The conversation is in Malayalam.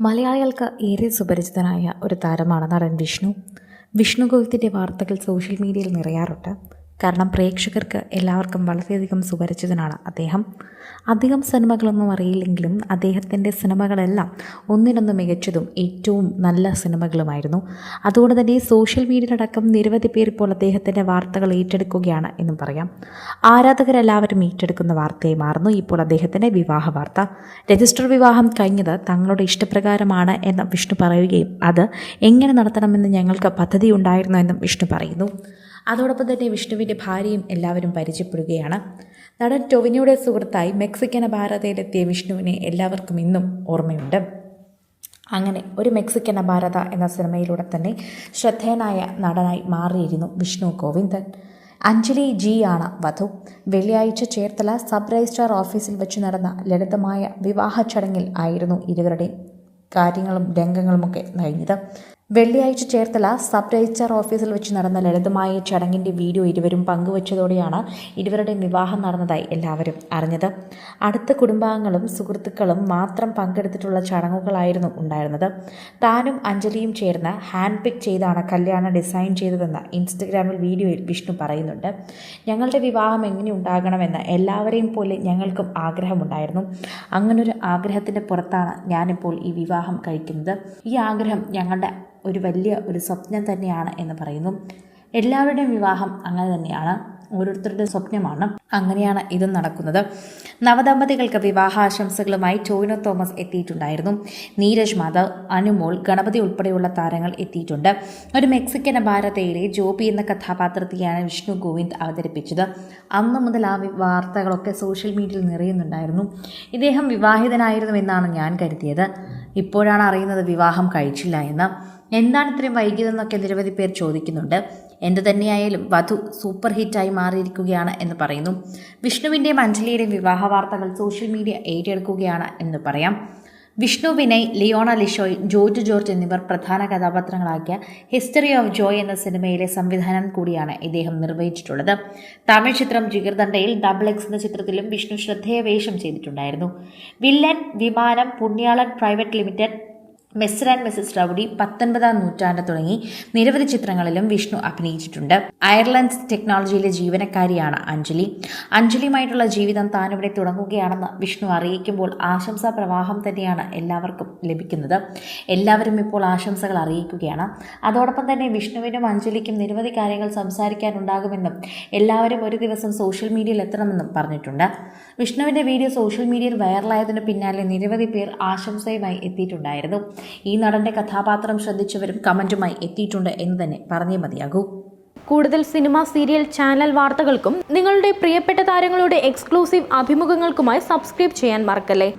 മലയാളികൾക്ക് ഏറെ സുപരിചിതനായ ഒരു താരമാണ് നടൻ വിഷ്ണു. വിഷ്ണു ഗോവിത്തിന്റെ വാർത്തകൾ സോഷ്യൽ മീഡിയയിൽ നിറയാറുണ്ട്. കാരണം പ്രേക്ഷകർക്ക് എല്ലാവർക്കും വളരെയധികം സുപരിചിതനാണ് അദ്ദേഹം. അധികം സിനിമകളൊന്നും അറിയില്ലെങ്കിലും അദ്ദേഹത്തിന്റെ സിനിമകളെല്ലാം ഒന്നിനൊന്ന് മികച്ചതും ഏറ്റവും നല്ല സിനിമകളുമായിരുന്നു. അതുകൊണ്ട് തന്നെ സോഷ്യൽ മീഡിയയിലടക്കം നിരവധി പേർ ഇപ്പോൾ അദ്ദേഹത്തിന്റെ വാർത്തകൾ ഏറ്റെടുക്കുകയാണ് എന്നും പറയാം. ആരാധകരെല്ലാവരും ഏറ്റെടുക്കുന്ന വാർത്തയായി മാറുന്നു ഇപ്പോൾ അദ്ദേഹത്തിന്റെ വിവാഹ വാർത്ത. രജിസ്റ്റർ വിവാഹം കഴിഞ്ഞത് തങ്ങളുടെ ഇഷ്ടപ്രകാരമാണ് എന്ന് വിഷ്ണു പറയുകയും അത് എങ്ങനെ നടത്തണമെന്ന് ഞങ്ങൾക്ക് പദ്ധതി ഉണ്ടായിരുന്നു എന്നും വിഷ്ണു പറയുന്നു. അതോടൊപ്പം തന്നെ വിഷ്ണുവിന്റെ ഭാര്യയും എല്ലാവരും പരിചയപ്പെടുകയാണ്. നടൻ ടൊവിനോയുടെ സുഹൃത്തായി മെക്സിക്കൻ ഭാരതയിലെത്തിയ വിഷ്ണുവിനെ എല്ലാവർക്കും ഇന്നും ഓർമ്മയുണ്ട്. അങ്ങനെ ഒരു മെക്സിക്കൻ ഭാരത എന്ന സിനിമയിലൂടെ തന്നെ ശ്രദ്ധേയനായ നടനായി മാറിയിരുന്നു വിഷ്ണു ഗോവിന്ദൻ. അഞ്ജലി ജി ആണ് വധു. വെള്ളിയാഴ്ച ചേർത്തല സബ് രജിസ്ട്രാർ ഓഫീസിൽ വെച്ച് നടന്ന ലളിതമായ വിവാഹ ചടങ്ങിൽ ആയിരുന്നു ഇരുവരുടെയും കാര്യങ്ങളും രംഗങ്ങളുമൊക്കെ കഴിഞ്ഞത് വെള്ളിയാഴ്ച ചേർത്തല സബ് രജിസ്ട്രാർ ഓഫീസിൽ വെച്ച് നടന്ന ലളിതമായ ചടങ്ങിന്റെ വീഡിയോ ഇരുവരും പങ്കുവച്ചതോടെയാണ് ഇരുവരുടെയും വിവാഹം നടന്നതായി എല്ലാവരും അറിഞ്ഞത്. അടുത്ത കുടുംബാംഗങ്ങളും സുഹൃത്തുക്കളും മാത്രം പങ്കെടുത്തിട്ടുള്ള ചടങ്ങുകളായിരുന്നു ഉണ്ടായിരുന്നത്. താനും അഞ്ജലിയും ചേർന്ന് ഹാൻഡ് പിക്ക് ചെയ്താണ് കല്യാണം ഡിസൈൻ ചെയ്തതെന്ന് ഇൻസ്റ്റഗ്രാമിൽ വീഡിയോയിൽ വിഷ്ണു പറയുന്നുണ്ട്. ഞങ്ങളുടെ വിവാഹം എങ്ങനെ ഉണ്ടാകണമെന്ന് എല്ലാവരെയും പോലെ ഞങ്ങൾക്കും ആഗ്രഹമുണ്ടായിരുന്നു. അങ്ങനൊരു ആഗ്രഹത്തിന്റെ പുറത്താണ് ഞാനിപ്പോൾ ഈ വിവാഹം കഴിക്കുന്നത്. ഈ ആഗ്രഹം ഞങ്ങളുടെ ഒരു വലിയ ഒരു സ്വപ്നം തന്നെയാണ് എന്ന് പറയുന്നു. എല്ലാവരുടെയും വിവാഹം അങ്ങനെ തന്നെയാണ്. ഓരോരുത്തരുടെ സ്വപ്നമാണ് അങ്ങനെയാണ് ഇത് നടക്കുന്നത്. നവദമ്പതികൾക്ക് വിവാഹാശംസകളുമായി ടോവിനോ തോമസ് എത്തിയിട്ടുണ്ടായിരുന്നു. നീരജ് മാധവ് അനുമോൾ ഗണപതി ഉൾപ്പെടെയുള്ള താരങ്ങൾ എത്തിയിട്ടുണ്ട്. ഒരു മെക്സിക്കൻ ഭാരതയിലെ ജോബി എന്ന കഥാപാത്രത്തെയാണ് വിഷ്ണു ഗോവിന്ദ് അവതരിപ്പിച്ചത്. അന്ന് മുതൽ ആ വാർത്തകളൊക്കെ സോഷ്യൽ മീഡിയയിൽ നിറയുന്നുണ്ടായിരുന്നു. ഇദ്ദേഹം വിവാഹിതനായിരുന്നു എന്നാണ് ഞാൻ കരുതിയത്. ഇപ്പോഴാണ് അറിയുന്നത് വിവാഹം കഴിച്ചില്ല എന്ന്. എന്താണ് ഇത്രയും വൈകിയതെന്നൊക്കെ നിരവധി പേർ ചോദിക്കുന്നുണ്ട്. എന്തു തന്നെയായാലും വധു സൂപ്പർ ഹിറ്റായി മാറിയിരിക്കുകയാണ് എന്ന് പറയുന്നു. വിഷ്ണുവിന്റെയും അഞ്ജലിയുടെയും വിവാഹ വാർത്തകൾ സോഷ്യൽ മീഡിയ ഏറ്റെടുക്കുകയാണ് എന്ന് പറയാം. വിഷ്ണു വിനയ് ലിയോണ ലിഷോയ് ജോർജ് ജോർജ് എന്നിവർ പ്രധാന കഥാപാത്രങ്ങളാക്കിയ ഹിസ്റ്ററി ഓഫ് ജോയ് എന്ന സിനിമയിലെ സംവിധാനം കൂടിയാണ് ഇദ്ദേഹം നിർവഹിച്ചിട്ടുള്ളത്. തമിഴ് ചിത്രം ജിഗർദണ്ഡയിൽ ഡബിൾ എക്സ് എന്ന ചിത്രത്തിലും വിഷ്ണു ശ്രദ്ധേയ വേഷം ചെയ്തിട്ടുണ്ടായിരുന്നു. Villain Vimanam Punyalan private limited Mr and Mrs rowdy Pathonpatham Noottandu തുടങ്ങി നിരവധി ചിത്രങ്ങളിലും വിഷ്ണു അഭിനയിച്ചിട്ടുണ്ട്. അയർലൻഡ് ടെക്നോളജിയിലെ ജീവനക്കാരിയാണ് അഞ്ജലി. അഞ്ജലിയുമായിട്ടുള്ള ജീവിതം താനിവിടെ തുടങ്ങുകയാണെന്ന് വിഷ്ണു അറിയിക്കുമ്പോൾ ആശംസാ പ്രവാഹം തന്നെയാണ് എല്ലാവർക്കും ലഭിക്കുന്നത്. എല്ലാവരും ഇപ്പോൾ ആശംസകൾ അറിയിക്കുകയാണ്. അതോടൊപ്പം തന്നെ വിഷ്ണുവിനും അഞ്ജലിക്കും നിരവധി കാര്യങ്ങൾ സംസാരിക്കാനുണ്ടാകുമെന്നും എല്ലാവരും ഒരു ദിവസം സോഷ്യൽ മീഡിയയിൽ എത്തണമെന്നും പറഞ്ഞിട്ടുണ്ട്. വിഷ്ണുവിന്റെ വീഡിയോ സോഷ്യൽ മീഡിയയിൽ വൈറലായതിനു പിന്നാലെ നിരവധി പേർ ആശംസയുമായി എത്തിയിട്ടുണ്ടായിരുന്നു. ഈ നടന്റെ കഥാപാത്രം ശ്രദ്ധിച്ചവരും കമന്റുമായി എത്തിയിട്ടുണ്ട് എന്ന് തന്നെ പറഞ്ഞേ മതിയാകൂ. കൂടുതൽ സിനിമ സീരിയൽ ചാനൽ വാർത്തകൾക്കും നിങ്ങളുടെ പ്രിയപ്പെട്ട താരങ്ങളുടെ എക്സ്ക്ലൂസീവ് അഭിമുഖങ്ങൾക്കുമായി സബ്സ്ക്രൈബ് ചെയ്യാൻ മറക്കല്ലേ?